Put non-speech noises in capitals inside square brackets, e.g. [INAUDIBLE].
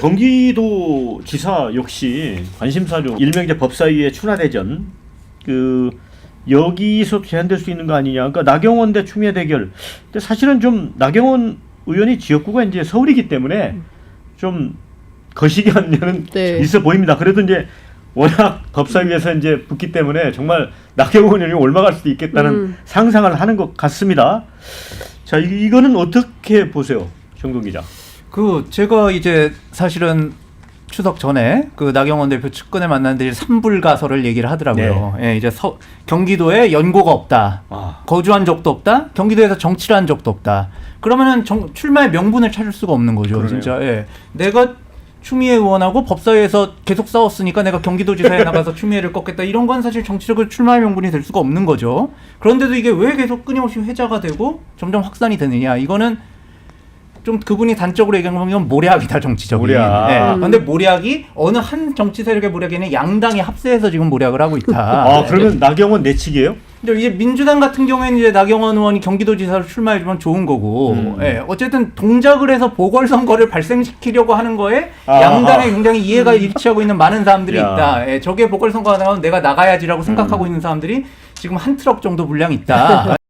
경기도 지사 역시 관심사죠. 일명제 법사위의 추나대전 그 여기서 제한될 수 있는 거 아니냐. 그러니까 나경원 대 추미애 대결. 근데 사실은 좀 나경원 의원이 지역구가 이제 서울이기 때문에 좀 거시기 한 면은 네. 있어 보입니다. 그래도 이제 워낙 법사위에서 이제 붙기 때문에 정말 나경원 의원이 올라갈 수도 있겠다는 음. 상상을 하는 것 같습니다. 자, 이- 이거는 어떻게 보세요, 정동 기자? 그 제가 이제 사실은 추석 전에 그 나경원 대표 측근을 만났는데 산불가설을 얘기를 하더라고요. 예, 이제 서, 경기도에 연고가 없다. 아, 거주한 적도 없다. 경기도에서 정치를 한 적도 없다. 그러면은 정- 출마의 명분을 찾을 수가 없는 거죠. 그러네요. 진짜. 예. 내가 추미애 의원하고 법사위에서 계속 싸웠으니까 내가 경기도지사에 나가서 추미애를 꺾겠다. 이런 건 사실 정치적으로 출마의 명분이 될 수가 없는 거죠. 그런데도 이게 왜 계속 끊임없이 회자가 되고 점점 확산이 되느냐. 이거는 좀 그분이 단적으로 얘기한 건 모략이다 정치적인. 모략. 예. 음. 근데 모략이 어느 한 정치 세력의 모략이 아니라 양당이 합세해서 지금 모략을 하고 있다. [LAUGHS] 아, 그러면 나경원 내치기예요? 근데 이제 민주당 같은 경우에는 이제 나경원 의원이 경기도지사로 출마해주면 좋은 거고, 음. 예, 어쨌든 동작을 해서 보궐선거를 발생시키려고 하는 거에 아하. 양당에 굉장히 이해가 일치하고 있는 많은 사람들이 야. 있다. 예, 저게 보궐선거가 나가면 내가 나가야지라고 생각하고 있는 사람들이 지금 한 트럭 정도 분량 있다. [LAUGHS]